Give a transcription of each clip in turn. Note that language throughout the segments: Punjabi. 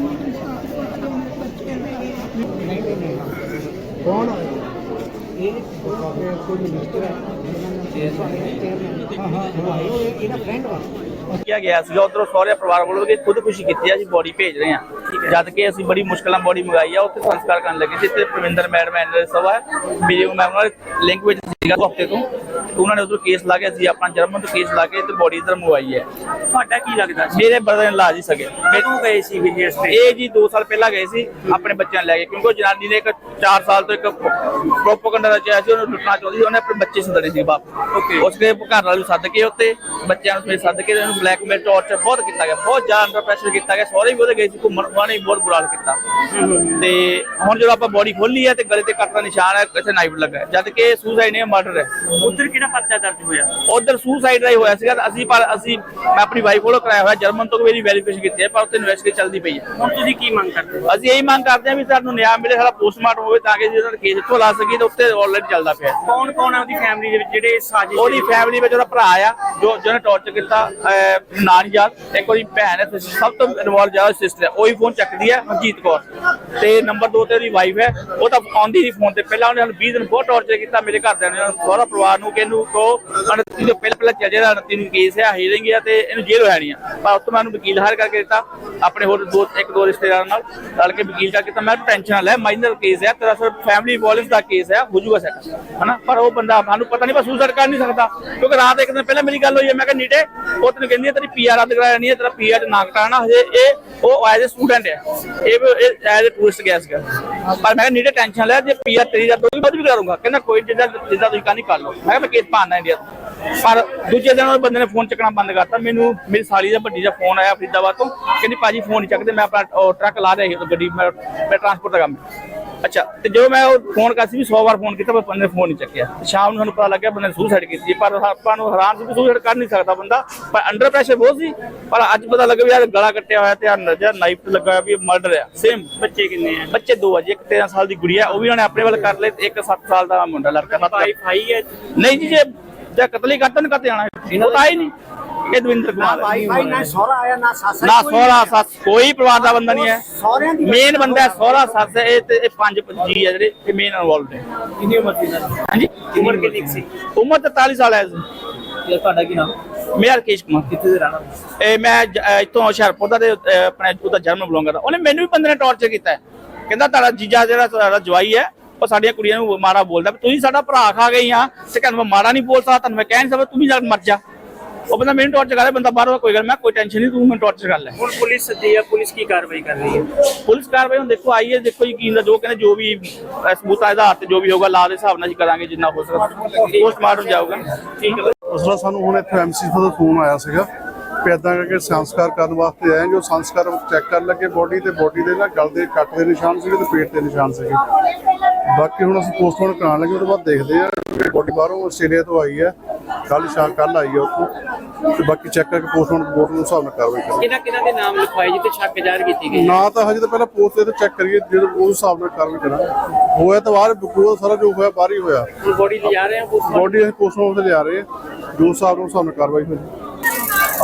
ਮੇਰੇ ਬੱਚੇ ਮੇਰੇ ਕੌਣ ਇਹ ਕੋਈ ਮਿਨਿਸਟਰ ਹੈ ਹਾਂ ਹਾਂ। ਹਾਂ ਇਹ ਇਹਦਾ ਫਰੈਂਡ ਵਾ। ਕਿਹਾ ਗਿਆ ਸੀਗਾ ਉਧਰੋਂ ਸਹੁਰੇ ਪਰਿਵਾਰ ਵੱਲੋਂ ਕਿ ਖੁਦਕੁਸ਼ੀ ਕੀਤੀ ਆ ਜੀ ਬੋਡੀ ਭੇਜ ਰਹੇ ਆ ਜਦ ਕਿ ਅਸੀਂ ਬੜੀ ਮੁਸ਼ਕਲਾਂ ਬੋਡੀ ਮੰਗਾਈ ਆ, ਉੱਥੇ ਸੰਸਕਾਰ ਕਰਨ ਲੱਗੇ ਜਿੱਥੇ ਪ੍ਰਵਿੰਦਰ ਮੈਡਮ ਐਨਰ ਸਭਾ ਹੈ। ਵੀਡੀਓ ਮੈਂ ਉਹਨਾਂ ਦੇ ਲਿੰਕ ਵਿੱਚ ਸੀਗਾ, ਹਫ਼ਤੇ ਤੋਂ। ਉਹਨਾਂ ਨੇ ਉਧਰ ਕੇਸ ਲਾ ਕੇ ਅਸੀਂ ਆਪਣਾ ਜਰਮਨ ਤੋਂ ਕੇਸ ਲਾ ਕੇ ਤੇ ਬੋਡੀ ਇਧਰ ਮੰਗਵਾਈ ਹੈ। ਤੁਹਾਡਾ ਕੀ ਲੱਗਦਾ ਸੀ? ਮੇਰੇ ਬਰਦਰ ਲਾ ਜੀ ਸਕੇ। ਕਦੋਂ ਗਏ ਸੀ ਵਿਜੇਸ ਤੇ? ਇਹ ਜੀ 2 ਸਾਲ ਪਹਿਲਾਂ ਗਏ ਸੀ ਆਪਣੇ ਬੱਚਿਆਂ ਨੂੰ ਲੈ ਕੇ ਕਿਉਂਕਿ ਉਹ ਜਨਾਨੀ ਨੇ ਇੱਕ 4 ਸਾਲ ਤੋਂ ਇੱਕ ਪ੍ਰੋਪਗੈਂਡਾ ਰਚਿਆ ਸੀ ਉਹਨੂੰ ਲੁੱਟਣਾ ਚਾਹੁੰਦੀ ਸੀ ਉਹਨੇ ਆਪਣੇ ਬੱਚੇ ਸੰਦੜੇ ਸੀ ਬਾਪ Okay. ਉਸਦੇ ਘਰ ਵਾਲੇ ਨੂੰ ਸੱਦ ਕੇ ਉੱਤੇ ਬੱਚਿਆਂ ਨੂੰ ਸਮੇਤ ਸੱਦ ਕੇ ਉਹਨੂੰ ਬਲੈਕਮੇਲ ਟੌਰਚਰ ਬਹੁਤ ਕੀਤਾ ਗਿਆ ਬਹੁਤ ਜ਼ਿਆਦਾ ਅੰਡਰ ਪ੍ਰੈਸ਼ਰ ਕੀਤਾ ਗਿਆ ਸਹੁਰੇ ਵੀ ਉਹਦੇ ਗਏ ਸੀ ਘੁੰਮਣ ਉਹਨਾਂ ਨੇ ਬਹੁਤ ਬੁਰਾ ਕੀਤਾ। ਤੇ ਹੁਣ ਜਦੋਂ ਆਪਾਂ ਬੋਡੀ ਖੋਲੀ ਹੈ ਤੇ ਗਲੇ ਤੇ ਕੱਟ ਦਾ ਨਿਸ਼ਾਨ ਹੈ ਇੱਥੇ ਨਾਈਫ ਲੱਗਾ। ਜਦ ਕਿ ਸੁਸਾਈਡ ਨਹੀਂ ਮਰਡਰ ਹੈ। ਉਧਰ ਕਿਹੜਾ ਪਰਚਾ ਦਰਜ ਹੋਇਆ। ਉਧਰ ਸੁਸਾਈਡ ਦਾ ਹੀ ਹੋਇਆ ਸੀਗਾ। ਅਸੀਂ ਪਰ ਅਸੀਂ ਮੈਂ ਆਪਣੀ ਵਾਈਫ ਕੋਲੋਂ ਕਰਾਇਆ ਹੋਇਆ। ਜਰਮਨ ਤੋਂ ਮੇਰੀ ਵੈਰੀਫਿਕੇਸ਼ਨ ਕੀਤੀ ਹੈ ਪਰ ਉੱਥੇ ਇਨਵੈਸਟੀਗੇਸ਼ਨ ਚੱਲਦੀ ਪਈ ਹੈ। ਹੁਣ ਤੁਸੀਂ ਕੀ ਮੰਗ ਕਰਦੇ ਹੋ? ਅਸੀਂ ਇਹੀ ਮੰਗ ਕਰਦੇ ਹਾਂ ਵੀ ਸਾਨੂੰ ਨਿਆਂ ਮਿਲੇ ਸਾਡਾ ਪੋਸਟਮਾਰਟਮ ਹੋਵੇ ਤਾਂ ਕਿ ਜਿਹਨਾਂ ਦਾ ਕੇਸ ਇੱਥੋਂ ਲਾ ਸਕੀਏ ਤਾਂ ਉੱਤੇ ਆਲਰੇਡੀ ਚੱਲਦਾ ਪਿਆ। ਕੌਣ ਕੌਣ ਹੈ ਉਹਦੀ ਫੈਮਿਲੀ ਦੇ ਵਿੱਚ ਜਿਹੜੇ ਸਾਜ਼ਿਸ਼ ਉਹਦੀ ਫੈਮਿਲੀ ਵਿੱਚ ਉਹਦਾ ਭਰਾ ਆ ਜੋ ਜਿਹਨੇ ਟੌਰਚਰ ਕੀਤਾ ਅਹ, ਨਾਂ ਨਹੀਂ ਯਾਦ ਇੱਕ ਉਹਦੀ ਭੈਣ ਹੈ ਸਭ ਤੋਂ ਇਨਵੋਲਵ ਜ਼ਿਆਦਾ ਸਿਸਟਰ ਹੈ। ਉਹੀ ਫੋਨ ਚੱਕਦੀ ਹੈ ਮਨਜੀਤ ਕੌਰ। ਤੇ ਨੰਬਰ 2 ਤੇ ਉਹਦੀ ਵਾਈਫ ਹੈ। ਉਹ ਤਾਂ ਆਉਂਦੀ ਸੀ ਫੋਨ ਤੇ। ਪਹਿਲਾਂ ਉਹਨੇ ਸਾਨੂੰ 20 ਦਿਨ ਬਹੁਤ ਟੌਰਚਰ ਕੀਤਾ ਮੇਰੇ ਘਰਦਿਆਂ ਨੇ ਸਾਰਾ ਪਰਿਵਾਰ ਨੂੰ ਕਿ ਇਹਨੂੰ ਕੋ ਅਨਤੀ ਤੋਂ ਪਹਿਲਾਂ ਪਹਿਲਾਂ ਚੱਲ ਜਿਹੜਾ ਅਨਤੀ ਨੂੰ ਕੇਸ ਹੈ ਹੀਰਿੰਗ ਹੈ ਤੇ ਇਹਨੂੰ ਜੇਲ੍ਹ ਹੋਣੀ ਆ। ਪਰ ਉਸ ਤੋਂ ਮੈਂ ਉਹਨੂੰ ਵਕੀਲ ਹਾਇਰ ਕਰਕੇ ਦਿੱਤਾ, ਆਪਣੇ ਹੋਰ ਦੋ, ਇੱਕ ਦੋ ਰਿਸ਼ਤੇਦਾਰਾਂ ਨਾਲ ਰਲ ਕੇ ਵਕੀਲ ਕਰਕੇ ਤਾਂ ਮੈਂ ਟੈਨਸ਼ਨ ਨਾ ਲੈ ਮਾਈਨਰ ਕੇਸ ਹੈ, ਤੇਰਾ ਸਿਰਫ ਫੈਮਿਲੀ ਵਾਇਲੈਂਸ ਦਾ ਕੇਸ ਹੈ, ਹੋ ਜਾਊਗਾ ਸੈਟ ਹਨਾ? ਪਰ ਉਹ ਬੰਦਾ ਸਾਨੂੰ ਪਤਾ ਨਹੀਂ, ਬਸ ਸੁਸਾਈਡ ਕਰ ਨਹੀਂ ਸਕਦਾ, ਕਿਉਂਕਿ ਰਾਤ ਇੱਕ ਦਿਨ ਪਹਿਲਾਂ ਮੇਰੀ ਗੱਲ ਹੋਈ ਹੈ, ਮੈਂ ਕਿਹਾ, ਨੀਟੇ, ਉਹ ਤੈਨੂੰ ਕਹਿੰਦੀ ਹੈ ਤੇਰੀ ਪੀਆਰ ਰੱਦ ਕਰਾਇਆ ਨਹੀਂ ਹੈ, ਤੇਰਾ ਪੀਆਰ ਨਾ ਕਟਾਣਾ ਹਜੇ ਇਹ, ਉਹ ਐਜ਼ ਅ ਸਟੂਡੈਂਟ ਹੈ। ਇਹ ਐਜ਼ ਅ ਟੂਰਿਸਟ ਗਿਆ ਸੀਗਾ। ਪਰ ਮੈਂ ਕਿਹਾ ਨੀਟੇ ਟੈਨਸ਼ਨ ਲਿਆ ਜੇ ਪੀਆਰ ਤੇਰੀ ਰੱਦ ਹੋਈ ਬਾਅਦ ਵੀ ਕਰੂੰਗਾ। ਕਹਿੰਦਾ ਕੋਈ ਜਿੱਦਾਂ ਜਿੱਦਾਂ ਤੁਸੀਂ ਕਹਾਣੀ ਕਰ ਲਓ। ਮੈਂ ਕਿਹਾ ਮੈਂ ਕੇਸ ਪਾਣਾ ਇੰਡੀਆ ਤੋਂ। ਪਰ ਦੂਜੇ ਦਿਨ ਉਹ ਬੰਦੇ ਨੇ ਫੋਨ ਚੱਕਣਾ ਬੰਦ ਕਰਤਾ। ਮੈਨੂੰ ਮੇਰੀ ਸਾਲੀ ਦਾ ਵੱਡੀ ਦਾ ਫੋਨ ਆਇਆ ਫਰੀਦਾਬਾਦ ਤੋਂ। ਕਹਿੰਦੀ ਭਾਜੀ ਫੋਨ ਨਹੀਂ ਚੱਕਦੇ, ਮੈਂ ਆਪਣਾ ਟਰੱਕ ਲਾ ਰਿਹਾ ਸੀ ਉਹ ਗੱਡੀ, ਮੈਂ ਟਰਾਂਸਪੋਰਟ ਦਾ ਕੰਮ। ਅੱਛਾ ਤੇ ਜਦੋਂ ਮੈਂ ਉਹ ਫੋਨ ਕਰ ਸੀ ਵੀ 100 ਵਾਰ ਫੋਨ ਕੀਤਾ ਪਰ ਬੰਦੇ ਫੋਨ ਨਹੀਂ ਚੱਕਿਆ। ਤੇ ਸ਼ਾਮ ਨੂੰ ਸਾਨੂੰ ਪਤਾ ਲੱਗਿਆ ਬੰਦੇ ਨੇ ਸੁਸਾਈਡ ਕੀਤੀ। ਪਰ ਆਪਾਂ ਨੂੰ ਹੈਰਾਨ ਸੀ ਕਿ ਸੁਸਾਈਡ ਕਰ ਨਹੀਂ ਸਕਦਾ ਬੰਦਾ। ਪਰ ਅੰਡਰ ਪ੍ਰੈਸ਼ਰ ਬਹੁਤ ਸੀ। ਪਰ ਅੱਜ ਪਤਾ ਲੱਗਾ ਵੀ ਯਾਰ ਗਲਾ ਕੱਟਿਆ ਹੋਇਆ ਤੇ ਆ ਨਜ਼ਰ ਨਾਈਫ ਤੇ ਲੱਗਾ ਹੋਇਆ ਵੀ ਮਰਡਰ ਆ। ਸੇਮ ਬੱਚੇ ਕਿੰਨੇ ਆ? ਬੱਚੇ ਦੋ ਆ ਜੀ ਇੱਕ 13 ਸਾਲ ਦੀ ਗੁੜੀਆ ਉਹ ਵੀ ਉਹਨੇ ਆਪਣੇ ਵੱਲ ਕਰ ਲਏ ਤੇ ਇੱਕ 7 ਸਾਲ ਦਾ ਮੁੰਡਾ ਲੜਕਾ ਸੱਤ ਭਾਈ ਭਾਈ ਹੈ ਨਹੀਂ ਜੀ ਜੇ ਜੇ ਕਤਲ ਹੀ ਕਰਤਾ ਨਾ ਕਤੇ ਆਣਾ ਪਤਾ ਹੀ ਨਹੀਂ। ਇਹ ਦਵਿੰਦਰ ਕੁਮਾਰ ਹੈ। ਭਾਈ ਭਾਈ ਨਾ ਸਹੁਰਾ ਆਇਆ ਨਾ ਸੱਸ ਨਾ ਸੋਹਰਾ ਸੱਸ ਕੋਈ ਪਰਿਵਾਰ ਦਾ ਬੰਦਾ ਨਹੀਂ ਹੈ। ਸਹੁਰਿਆਂ ਦੀ ਮੇਨ ਬੰਦਾ ਹੈ ਸੋਹਰਾ ਸੱਸ ਹੈ, ਇਹ ਤੇ ਇਹ ਪੰਜ ਜੀ ਹੈ ਜਿਹੜੇ ਇਹ ਮੇਨ ਇਨਵੋਲਵਡ ਨੇ। ਕਿੰਨੀ ਉਮਰ ਦੀ ਹਾਂਜੀ? ਉਮਰ ਕਿੰਨੀ ਕੁ ਸੀ? ਉਮਰ 43 ਸਾਲ ਹੈ। ਜੀ। ਤੁਹਾਡਾ ਕੀ ਨਾਮ? ਮੇਰਾ ਰਕੇਸ਼ ਕੁਮਾਰ। ਕਿੱਥੇ ਦੇ ਰਹਿਣਾ ਇਹ ਮੈਂ ਜ- ਅਹ ਇੱਥੋਂ ਹੁਸ਼ਿਆਰਪੁਰ ਦਾ ਤੇ ਅਹ ਆਪਣੇ ਉਹਦਾ ਜਨਮ ਬਲੌਂਗ ਕਰਦਾ। ਉਹਨੇ ਮੈਨੂੰ ਵੀ ਬੰਦੇ ਨੇ ਟੌਰਚਰ ਕੀਤਾ ਹੈ। ਕਹਿੰਦਾ ਤੁਹਾਡਾ ਜੀਜਾ ਜਿਹੜਾ ਤੁਹਾਡਾ ਜਵਾਈ ਹੈ ਉਹ ਸਾਡੀਆਂ ਕੁੜੀਆਂ ਨੂੰ ਮਾੜਾ ਬੋਲਦਾ ਵੀ ਤੁਸੀਂ ਸਾਡਾ ਭਰਾ ਖਾ ਗਈ ਆ ਤੇ ਕਹਿੰਦਾ ਮੈਂ ਮਾੜਾ ਨਹੀਂ ਬੋਲ ਸਕਦਾ ਤੁਹਾਨੂੰ ਮੈਂ ਕਹਿ ਨਹੀਂ ਸਕਦਾ ਤੂੰ ਵੀ ਜਾ ਮਰ ਜਾ। ਉਹ ਬੰਦਾ ਮੈਨੂੰ ਟੌਰਚਰ ਕਰਦਾ ਬੰਦਾ ਬਾਹਰੋਂ ਕੋਈ ਗੱਲ ਮੈਂ ਕੋਈ ਟੈਨਸ਼ਨ ਨਹੀਂ ਤੂੰ ਮੈਨੂੰ ਟੌਰਚਰ ਕਰ ਲੈ। ਹੁਣ ਪੁਲਿਸ ਸੱਦੀ ਆ ਪੁਲਿਸ ਕੀ ਕਾਰਵਾਈ ਕਰ ਰਹੀ ਹੈ? ਪੁਲਿਸ ਕਾਰਵਾਈ ਹੁਣ ਦੇਖੋ ਆਈ ਹੈ ਦੇਖੋ ਯਕੀਨ ਦਾ ਜੋ ਕਹਿੰਦੇ ਜੋ ਵੀ ਸਬੂਤਾਂ ਦੇ ਆਧਾਰ ਤੇ ਜੋ ਵੀ ਹੋਗਾ ਲਾ ਦੇ ਹਿਸਾਬ ਨਾਲ ਹੀ ਕਰਾਂਗੇ ਜਿੰਨਾ ਹੋ ਸਕਦਾ। ਪੋਸਟਮਾਰਟਮ ਜਾਊਗਾ। ਠੀਕ ਹੈ। ਉਸਦਾ ਸਾਨੂੰ ਹੁਣ ਇੱਥੇ ਐਮਸੀ ਤੋਂ ਫੋਨ ਆਇਆ ਸੀਗਾ ਵੀ ਏਦਾਂ ਕਰਕੇ ਸੰਸਕਾਰ ਕਰਨ ਵਾਸਤੇ ਆਏ। ਜੋ ਸੰਸਕਾਰ ਚੈੱਕ ਕਰਨ ਲੱਗੇ ਬੋਡੀ ਤੇ ਬੋਡੀ ਦੇ ਨਾ ਗਲ ਦੇ ਕੱਟ ਦੇ ਨਿਸ਼ਾਨ ਸੀਗੇ ਤੇ ਪੇਟ ਤੇ ਨਿਸ਼ਾਨ ਸੀਗੇ। ਬਾਕੀ ਹੁਣ ਅਸੀਂ ਪੋਸਟਮਾਰਟਮ ਕਰਾਉਣ ਲੱਗੇ ਉਹਦੇ ਬਾਅਦ ਦੇਖਦੇ ਆ ਬੋਡੀ ਬਾਹਰੋਂ ਆਸਟ੍ਰੇਲੀਆ ਤੋਂ ਆਈ ਹੈ। ਕੱਲ ਸ਼ਾਮ ਕੱਲ ਆਈ ਹੈ ਉੱਥੋਂ। ਤੇ ਬਾਕੀ ਚੈੱਕ ਕਰਕੇ ਪੋਸਟਮਾਰਟਮ ਰਿਪੋਰਟ ਨੂੰ ਹਿਸਾਬ ਨਾਲ ਕਾਰਵਾਈ ਕਰਾਂਗੇ। ਕਿਹਨਾਂ ਕਿਹਨਾਂ ਦੇ ਨਾਮ ਲਿਖਵਾਏ ਜਿੱਤੇ ਸ਼ੱਕ ਜ਼ਾਹਰ ਕੀਤੀ ਗਈ ਨਾ ਤਾਂ ਹਜੇ ਤਾਂ ਪਹਿਲਾਂ ਪੋਸਟ ਤੇ ਚੈੱਕ ਕਰੀਏ ਜਦੋਂ ਉਸ ਹਿਸਾਬ ਨਾਲ ਕਾਰਵਾਈ ਕਰਾਂਗੇ। ਹੋਇਆ ਤਾਂ ਬਾਹਰ ਉਹ ਸਾਰਾ ਜੋ ਹੋਇਆ ਬਾਹਰ ਹੀ ਹੋਇਆ। ਬੋਡੀ ਲਿਜਾ ਰਹੇ ਆ ਬੋਡੀ ਅਸੀਂ ਪੋਸਟਮਾਰਟਮ ਤੇ ਲਿਆ ਰਹੇ ਹਾਂ ਜੋ ਹਿਸਾਬ ਨਾਲ ਨਾਲ ਕਾਰਵਾਈ ਹੋਈ।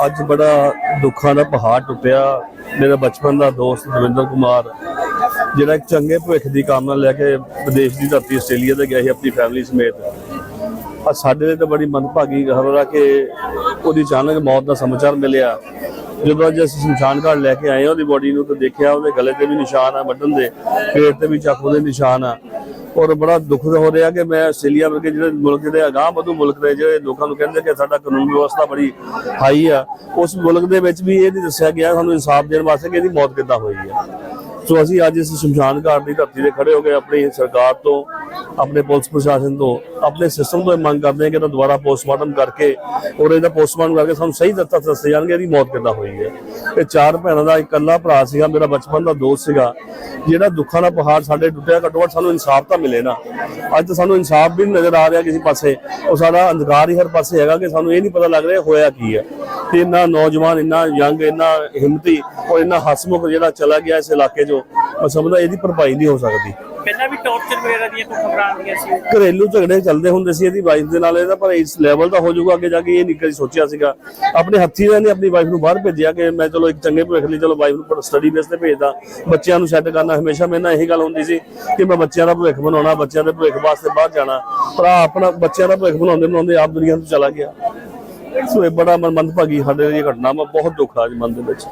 ਅੱਜ ਬੜਾ ਦੁੱਖਾਂ ਦਾ ਪਹਾੜ ਟੁੱਟਿਆ। ਮੇਰਾ ਬਚਪਨ ਦਾ ਦੋਸਤ ਦਵਿੰਦਰ ਕੁਮਾਰ ਜਿਹੜਾ ਇੱਕ ਚੰਗੇ ਭਵਿੱਖ ਦੀ ਕਾਮਨਾ ਲੈ ਕੇ ਵਿਦੇਸ਼ ਦੀ ਧਰਤੀ ਆਸਟ੍ਰੇਲੀਆ ਤੇ ਗਿਆ ਸੀ ਆਪਣੀ ਫੈਮਿਲੀ ਸਮੇਤ। ਆ ਸਾਡੇ ਲਈ ਤਾਂ ਬੜੀ ਮੰਦਭਾਗੀ ਖਬਰ ਆ ਕਿ ਉਹਦੀ ਅਚਾਨਕ ਮੌਤ ਦਾ ਸਮਾਚਾਰ ਮਿਲਿਆ। ਜਦੋਂ ਅੱਜ ਅਸੀਂ ਸ਼ਮਸ਼ਾਨ ਘਾਟ ਲੈ ਕੇ ਆਏ ਉਹਦੀ ਬੋਡੀ ਨੂੰ ਤਾਂ ਦੇਖਿਆ, ਉਹਦੇ ਗਲੇ ਤੇ ਵੀ ਨਿਸ਼ਾਨ ਆ, ਵੱਢਣ ਦੇ ਪੇਟ ਤੇ ਵੀ ਚਾਕੂ ਦੇ ਨਿਸ਼ਾਨ ਆ। ਔਰ ਬੜਾ ਦੁੱਖ ਹੋ ਰਿਹਾ ਕਿ ਮੈਂ ਆਸਟ੍ਰੇਲੀਆ ਵਰਗੇ ਜਿਹੜੇ ਮੁਲਕ ਦੇ ਅਗਾਂਹ ਵਧੂ ਮੁਲਕ ਦੇ ਜਿਹੜੇ ਲੋਕਾਂ ਨੂੰ ਕਹਿੰਦੇ ਕਿ ਸਾਡਾ ਕਾਨੂੰਨ ਵਿਵਸਥਾ ਬੜੀ ਹਾਈ ਆ, ਉਸ ਮੁਲਕ ਦੇ ਵਿੱਚ ਵੀ ਇਹ ਨਹੀਂ ਦੱਸਿਆ ਗਿਆ, ਸਾਨੂੰ ਇਨਸਾਫ ਦੇਣ ਵਾਸਤੇ ਕਿ ਇਹਦੀ ਮੌਤ ਕਿੱਦਾਂ ਹੋਈ ਆ। ਸੋ ਅਸੀਂ ਅੱਜ ਇਸ ਸ਼ਮਸ਼ਾਨ ਘਾਟ ਦੀ ਧਰਤੀ ਤੇ ਖੜੇ ਹੋ ਕੇ ਆਪਣੀ ਸਰਕਾਰ ਤੋਂ ਆਪਣੇ ਪੁਲਿਸ ਪ੍ਰਸ਼ਾਸਨ ਤੋਂ, ਆਪਣੇ ਸਿਸਟਮ ਤੋਂ ਮੰਗ ਕਰਦੇ ਹਾਂ ਕਿ ਇਹਦਾ ਦੁਬਾਰਾ ਪੋਸਟਮਾਰਟਮ ਕਰਕੇ ਔਰ ਇਹਦਾ ਪੋਸਟਮਾਰਟਮ ਕਰਕੇ ਸਾਨੂੰ ਸਹੀ ਤੱਥ ਦੱਸੇ ਜਾਣਗੇ, ਇਹਦੀ ਮੌਤ ਕਿੱਦਾਂ ਹੋਈ ਹੈ। ਇਹ ਚਾਰ ਭੈਣਾਂ ਦਾ ਇਕੱਲਾ ਭਰਾ ਸੀਗਾ, ਮੇਰਾ ਬਚਪਨ ਦਾ ਦੋਸਤ ਸੀਗਾ। ਜਿਹੜਾ ਦੁੱਖਾਂ ਦਾ ਪਹਾੜ ਸਾਡੇ ਟੁੱਟਿਆ ਘੱਟੋ ਘੱਟ ਸਾਨੂੰ ਇਨਸਾਫ ਤਾਂ ਮਿਲੇ ਨਾ। ਅੱਜ ਤਾਂ ਸਾਨੂੰ ਇਨਸਾਫ ਵੀ ਨਹੀਂ ਨਜ਼ਰ ਆ ਰਿਹਾ ਕਿਸੇ ਪਾਸੇ। ਉਹ ਸਾਡਾ ਅੰਧਕਾਰ ਹੀ ਹਰ ਪਾਸੇ ਹੈਗਾ ਕਿ ਸਾਨੂੰ ਇਹ ਨਹੀਂ ਪਤਾ ਲੱਗ ਰਿਹਾ ਹੋਇਆ ਕੀ ਹੈ। ਤੇ ਇੰਨਾ ਨੌਜਵਾਨ, ਇੰਨਾ ਯੰਗ ਇੰਨਾ ਹਿੰਮਤੀ ਔਰ ਇੰਨਾ ਹਸਮੁਖ ਜਿਹੜਾ ਚਲਾ ਗਿਆ ਇਸ ਇਲਾਕੇ 'ਚੋਂ, ਮੈਂ ਸਮਝਦਾ ਇਹਦੀ ਭਰਪਾਈ ਨਹੀਂ ਹੋ ਸਕਦੀ। ਪਹਿਲਾਂ ਵੀ ਟੌਰਚਰ ਵਗੈਰਾ ਦੀਆਂ ਕੋਈ ਖਬਰਾਂ ਆਉਂਦੀਆਂ ਸੀ। ਘਰੇਲੂ ਝਗੜੇ ਚੱਲਦੇ ਹੁੰਦੇ ਸੀ ਇਹਦੀ ਵਾਈਫ ਦੇ ਨਾਲ, ਇਹਦਾ ਪਰ ਇਸ ਲੈਵਲ ਦਾ ਹੋ ਜਾਊਗਾ, ਅੱਗੇ ਜਾ ਕੇ ਇਹ ਨਹੀਂ ਕਦੀ ਸੋਚਿਆ ਸੀਗਾ। ਆਪਣੇ ਹੱਥੀਂ ਇਹਨੇ ਆਪਣੀ ਵਾਈਫ ਨੂੰ ਬਾਹਰ ਭੇਜਿਆ ਕਿ ਮੈਂ ਚਲੋ ਇੱਕ ਚੰਗੇ ਭਵਿੱਖ ਲਈ ਚਲੋ ਵਾਈਫ ਨੂੰ ਸਟੱਡੀ ਬੇਸ ਤੇ ਭੇਜਦਾ। ਬੱਚਿਆਂ ਨੂੰ ਸੈੱਟ ਕਰਨਾ, ਹਮੇਸ਼ਾ ਮੇਰੇ ਨਾਲ ਇਹੀ ਗੱਲ ਹੁੰਦੀ ਸੀ ਕਿ ਮੈਂ ਬੱਚਿਆਂ ਦਾ ਭਵਿੱਖ ਬਣਾਉਣਾ, ਬੱਚਿਆਂ ਦੇ ਭਵਿੱਖ ਵਾਸਤੇ ਬਾਹਰ ਜਾਣਾ। ਪਰ ਆਪਣਾ, ਬੱਚਿਆਂ ਦਾ ਭਵਿੱਖ ਬਣਾਉਂਦੇ ਬਣਾਉਂਦੇ ਆਪ ਦੁਨੀਆ ਤੋਂ ਚਲਾ ਗਿਆ। ਸੋ ਇਹ ਬੜਾ ਮਨ ਮੰਦਭਾਗੀ ਸਾਡੇ ਲਈ ਇਹ ਘਟਨਾ, ਮੈਂ ਬਹੁਤ ਦੁੱਖ ਆ ਜੀ ਮਨ ਦੇ ਵਿੱਚ।